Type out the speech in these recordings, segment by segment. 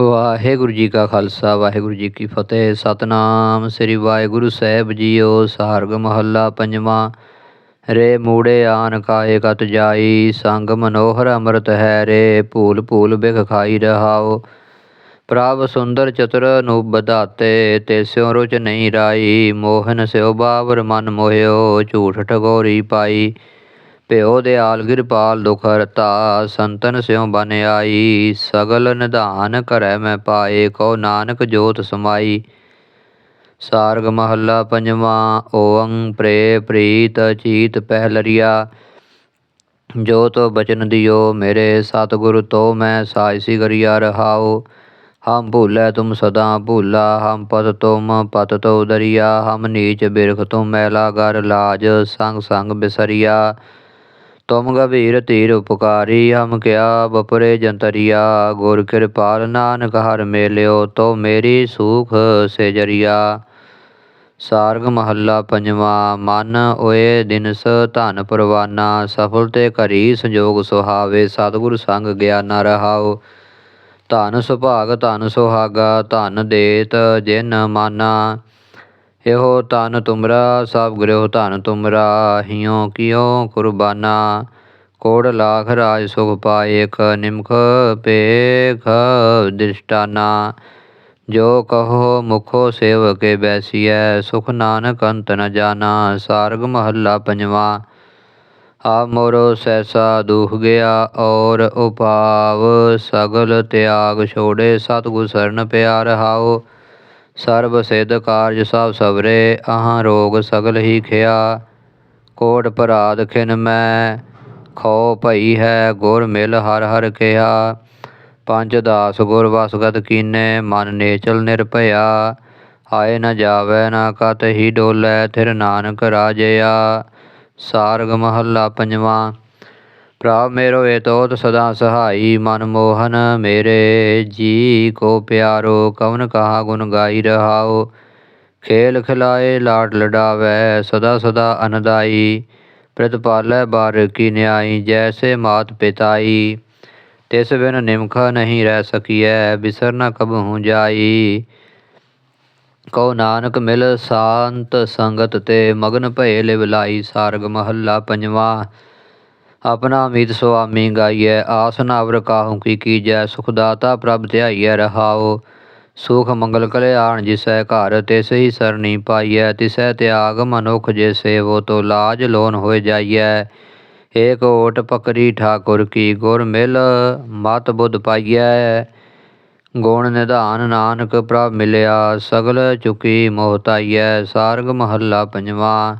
ਵਾਹਿਗੁਰੂ ਜੀ ਕਾ ਖਾਲਸਾ, ਵਾਹਿਗੁਰੂ ਜੀ ਕੀ ਫਤਿਹ। ਸਤਨਾਮ ਸ੍ਰੀ ਵਾਹਿਗੁਰੂ ਸਾਹਿਬ ਜੀਓ, ਸਾਰਗ ਮਹੱਲਾ ਪੰਜਵਾਂ। ਰੇ ਮੂੜੇ ਆਨ ਕਾਏ ਕਤ ਜਾਈ, ਸੰਗ ਮਨੋਹਰ ਅੰਮ੍ਰਿਤ ਹੈ ਰੇ, ਭੂਲ ਭੂਲ ਬਿਖ ਖਾਈ ਰਹਾਓ। ਪ੍ਰਭ ਸੁੰਦਰ ਚਤੁਰ ਨੂੰ ਬਧਾਤੇ ਤੇ ਸਿਉ ਰੁਚ ਨਹੀਂ ਰਾਈ, ਮੋਹਨ ਸਿਉ ਬਾਵਰ ਮਨ ਮੋਹਿਓ, ਝੂਠ ਠਗੋਰੀ ਪਾਈ। ਭਿਓ ਦਿਆਲ ਕਿਰਪਾਲ ਦੁਖ ਹਰਤਾ ਸੰਤਨ ਸਿਉ ਬਨ ਆਈ। ਸਗਲ ਨਿਧਾਨ ਕਰੈ ਮੈਂ ਪਾਏ ਕੋ ਨਾਨਕ ਜੋਤ ਸਮਾਈ। ਸਾਰਗ ਮਹੱਲਾ ਪੰਜਵਾਂ ਓੰ ਪ੍ਰੇ ਪ੍ਰੀਤ ਚੀਤ ਪਹਿਲਰੀਆ। ਜੋ ਤੋ ਬਚਨ ਦਿਓ ਮੇਰੇ ਸਤਿਗੁਰ, ਤੋ ਮੈਂ ਸਾਇਸੀ ਕਰਿਆ ਰਹਾਓ ਹਮ ਭੂਲੈ ਤੁਮ ਸਦਾ ਭੂਲਾ, ਹਮ ਪਤ ਤੁਮ ਪਤ ਤੋ ਦਰਿਆ। ਹਮ ਨੀਚ ਬਿਰਖ ਤੁਮ ਮੈਲਾ ਗਰ ਲਾਜ ਸੰਗ ਸੰਗ ਬਿਸਰਿਆ। ਤੁਮ ਗਭੀਰ ਧੀਰ ਉਪਕਾਰੀ, ਹਮ ਕਿਆ ਬਪਰੇ ਜੰਤਰੀਆ। ਗੁਰ ਕਿਰਪਾਲ ਨਾਨਕ ਹਰ ਮੇਲਿਓ, ਤੋ ਮੇਰੀ ਸੂਖ ਸੇ ਸਾਰਗ ਮਹੱਲਾ ਪੰਜਵਾਂ, ਮਨ ਓਏ ਦਿਨਸ ਧਨ ਪਰਵਾਨਾ, ਸਫਲ ਤੇ ਘਰੀ ਸੰਜੋਗ ਸੁਹਾਵੇ, ਸਤਿਗੁਰ ਸੰਗ ਗਿਆਨਾ ਰਹਾਓ। ਧਨ ਸੁਭਾਗ ਧਨ ਸੁਹਾਗਾ, ਧਨ ਦੇਤ ਜਿਨ ਮਾਨਾ। ਇਹੋ ਤਨ ਤੁਮਰਾ ਸਭ ਗ੍ਰਹਿ ਧਨ ਤੁਮਰਾ ਹਿਉ ਕਿਉ ਕੁਰਬਾਨਾ ਕੋੜ ਲਾਖ ਰਾਜ ਸੁਖ ਪਾਏਖ ਨਿਮਖ ਪੇਖ ਦਿਸ਼ਟਾਨਾ ਜੋ ਕਹੋ ਮੁਖੋ ਸੇਵਕੇ ਬੈਸੀਐ ਸੁਖ ਨਾਨਕ ਅੰਤ ਨ ਜਾਣਾ ਸਾਰਗ ਮਹੱਲਾ ਪੰਜਵਾ ਆ ਮੋਰੋ ਸੈਸਾ ਦੁਖ ਗਿਆ ਔਰ ਉਪਾਵ ਸਗਲ ਤਿਆਗ ਛੋੜੇ ਸਤਿਗੁਰ ਸਰਨ ਪਿਆਰ ਹਾਓ ਸਰਬ ਸਿੱਧ ਕਾਰਜ ਸਭ ਸਵਰੇ ਆਹਾਂ ਰੋਗ ਸਗਲ ਹੀ ਖਿਆ। ਕੋਟ ਪਰਾਦ ਖਿਨ ਮੈਂ, ਖੋ ਭਈ ਹੈ ਗੁਰ ਮਿਲ ਹਰ ਹਰ ਕਿਹਾ। ਪੰਜ ਦਾਸ ਗੁਰ ਵਸਗਤ ਕੀਨੇ, ਮਨ ਨੇਚਲ ਨਿਰਭਇਆ ਆਏ ਨਾ ਜਾਵੇ ਨਾ ਕਤ ਹੀ ਡੋਲੇ, ਥਿਰ ਨਾਨਕ ਰਾਜਿਆ। ਸਾਰਗ ਮਹੱਲਾ ਪੰਜਵਾਂ ਪ੍ਰਭ ਮੇਰੋ ਏਤੋਤ ਸਦਾ ਸਹਾਈ ਮਨ ਮੋਹਨ, ਮੇਰੇ ਜੀ ਕੋ ਪਿਆਰੋ, ਕਵਨ ਕਹਾ ਗੁਣ ਗਾਈ ਰਹਾਓ। ਖੇਲ ਖਿਲਾਏ, ਲਾਡ ਲਡਾਵੇ, ਸਦਾ ਸਦਾ ਅਨਦਾਈ। ਪ੍ਰਤਪਾਲੈ ਬਾਰ ਕੀ ਨਿਆਈ, ਜੈਸੇ ਮਾਤ ਪਿਤਾਈ। ਤਿਸ ਬਿਨ ਨਿਮਖਾ ਨਹੀਂ ਰਹਿ ਸਕੀਐ, ਬਿਸਰ ਨ ਕਬਹੂ ਜਾਈ। ਕਉ ਨਾਨਕ ਮਿਲ ਸ਼ਾਂਤ ਸੰਗਤ ਤੇ, ਮਗਨ ਭਏ ਲਿਵ ਲਾਈ, ਸਾਰਗ ਮਹੱਲਾ ਪੰਜਵਾ। ਆਪਣਾ ਅਮੀਤ ਸੁਆਮੀ ਗਾਈਐ, ਆਸ ਨਾਵਰ ਕਾਹੂ ਕੀ ਕੀਜੈ, ਸੁਖ ਦਾਤਾ ਪ੍ਰਭ ਧਿਆਈਐ ਰਹਾਓ ਸੁਖ ਮੰਗਲ ਕਲਿਆਣ ਜਿਸੈ ਘਰ ਤਿਸ ਹੀ ਸਰਣੀ ਪਾਈਐ ਤਿਸੈ ਤਿਆਗ ਮਨੁਖ ਜੇ ਸੇਵੋ ਤੋ ਲਾਜ ਲੋਨ ਹੋਏ ਜਾਈਐ। ਏਕ ਓਟ ਪਕਰੀ ਠਾਕੁਰ ਕੀ ਗੁਰ ਮਿਲ, ਮਤ ਬੁੱਧ ਪਾਈਐ। ਗੁਣ ਨਿਧਾਨ ਨਾਨਕ ਪ੍ਰਭ ਮਿਲਿਆ, ਸਗਲ ਚੁਕੀ ਮੋਹਤਾਈਐ ਸਾਰਗ ਮਹੱਲਾ ਪੰਜਵਾ।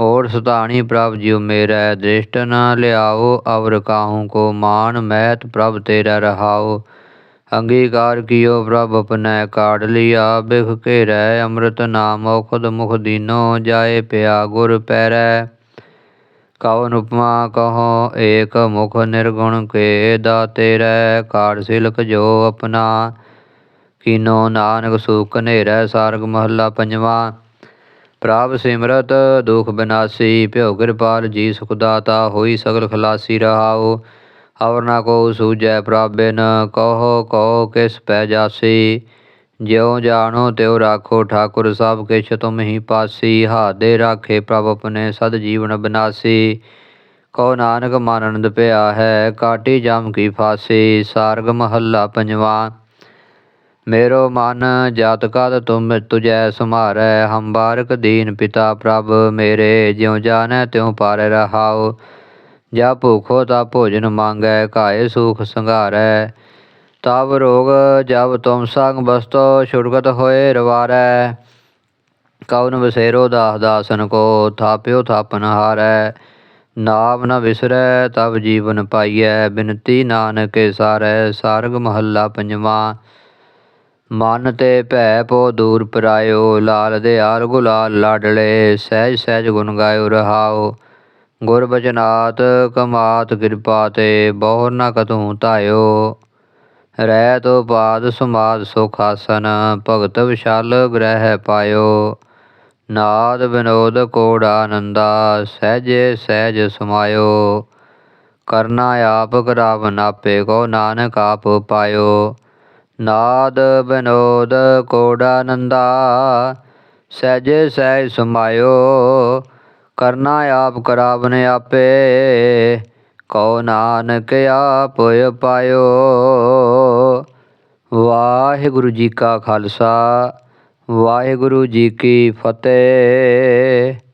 ਔਰ ਸੁਤਾਣੀ ਪ੍ਰਭ ਜਿਉ ਮੇਰਾ ਦ੍ਰਿਸ਼ਟ ਨ ਲਿਆਓ, ਅਵਰ ਕਾਹੂ ਕੋ ਮਾਨ ਮਹਿਤ ਪ੍ਰਭ ਤੇਰਾ ਰਹਾਓ। ਅੰਗੀਕਾਰ ਕੀਓ ਪ੍ਰਭ ਆਪਣੈ ਕਾੜ ਲਿਆ, ਬਿਖ ਘੇਰੈ ਅੰਮ੍ਰਿਤ ਨਾਮ ਔਖਦ ਮੁਖ ਦੀਨੋ, ਜਾਏ ਪਿਆ ਗੁਰ ਪੈਰੈ। ਕਵਨ ਉਪਮਾ ਕਹੋ, ਏਕ ਮੁਖ ਨਿਰਗੁਣ ਕੇ ਦਾਤੇ ਰਹਿ ਕਾੜ ਸਿਲਕ ਜੋ ਆਪਣਾ। ਕੀਨੋ ਨਾਨਕ ਸੁਖ ਨੇਰੈ ਸਾਰਗ ਮਹੱਲਾ ਪੰਜਵਾ। ਪ੍ਰਭ ਸਿਮਰਤ, ਦੁਖ ਬਿਨਾਸੀ, ਭਿਉ ਕਿਰਪਾਲ, ਜੀ ਸੁਖ ਦਾਤਾ ਹੋਈ ਸਗਲ ਖਲਾਸੀ ਰਹਾਓ ਅਵਰ ਨਾ ਕੋ ਸੂਜੈ ਪ੍ਰਭ ਕਹੋ ਕਹੋ ਕਿਸ ਪੈ ਜਾਸੀ। ਜਿਉ ਜਾਣੋ ਤਿਉ ਰਾਖੋ ਠਾਕੁਰ, ਸਭ ਕਿਛ ਤੁਮ ਹੀ ਪਾਸੀ। ਹਾਦੇ ਰਾਖੇ ਪ੍ਰਭ ਆਪਣੇ ਸਦ ਜੀਵਨ ਬਿਨਾਸੀ। ਕੋ ਨਾਨਕ ਮਨ ਆਨੰਦ ਪਿਆ ਹੈ, ਕਾਟੀ ਜਮ ਕੀ ਫਾਸੀ। ਸਾਰਗ ਮਹੱਲਾ ਪੰਜਵਾ। ਮੇਰੋ ਮਨ ਜਾਤ ਕਦ ਤੁਮ ਤੁਜੈ ਸੁਮਾਰੈ ਹਮ ਬਾਰਕ ਦੀਨ ਪਿਤਾ ਪ੍ਰਭ ਮੇਰੇ, ਜਿਉ ਜਾਣੈ ਤਿਉ ਪਾਰੈ ਰਹਾਉ। ਜਾ ਭੂਖੋ ਤਾ ਭੋਜਨ ਮੰਗੈ ਕਾਏ ਸੁਖ ਸੰਘਾਰੈ। ਤਬ ਰੋਗ ਜਬ ਤੁਮ ਸੰਗ ਬਸਤੋ, ਛੁਟਕਤ ਹੋਏ ਰਵਾਰੈ। ਕਉਨ ਵਸੇਰੋ ਦਾਸ ਦਾਸਨ ਕੋ, ਥਾਪਿਓ ਥਾਪਨ ਹਾਰੈ। ਨਾਮ ਨ ਵਿਸਰੈ ਤਬ ਜੀਵਨ ਪਾਈਐ, ਬਿਨਤੀ ਨਾਨਕੇ ਸਾਰੈ, ਸਾਰਗ ਮਹੱਲਾ ਪੰਜਵਾ। ਮਨ ਤੇ ਭੈ ਪੋ ਦੂਰ ਪਰਾਇਓ, ਲਾਲ ਦੇ ਆਲ ਗੁਲਾਲ ਲਾਡਲੇ ਸਹਿਜ ਸਹਿਜ ਗੁਣ ਗਾਇਓ ਰਹਾਓ। ਗੁਰ ਬਚਨਾਤ ਕਮਾਤ ਕਿਰਪਾ ਤੇ, ਬਹੁਰ ਨ ਕਤੂ ਧਾਇਓ। ਰਹਿ ਤੋ ਬਾਦ ਸਮਾਦ ਸੁਖ ਆਸਨ, ਭਗਤ ਵਿਸ਼ਾਲ ਗ੍ਰਹਿ ਪਾਇਓ। ਨਾਦ ਵਿਨੋਦ ਕੋੜ ਆਨੰਦਾ, ਸਹਿਜੇ ਸਹਿਜ ਸਮਾਇਓ। ਕਰਨਾ ਆਪ ਕਰਾਵ ਨਾਪੇ ਕੋ ਨਾਨਕ ਆਪ ਪਾਇਓ। ਨਾਦ ਬਿਨੋਦ ਕੋੜਾਨੰਦਾ, ਸਹਿਜੇ ਸਹਿਜ ਸਮਾਇਓ, ਕਰਨਾ ਆਪ ਕਰਾਵਨ ਆਪੇ, ਕਉ ਨਾਨਕ ਆਪੁ ਪਾਇਓ ਵਾਹਿਗੁਰੂ ਜੀ ਕਾ ਖਾਲਸਾ, ਵਾਹਿਗੁਰੂ ਜੀ ਕੀ ਫਤਿਹ।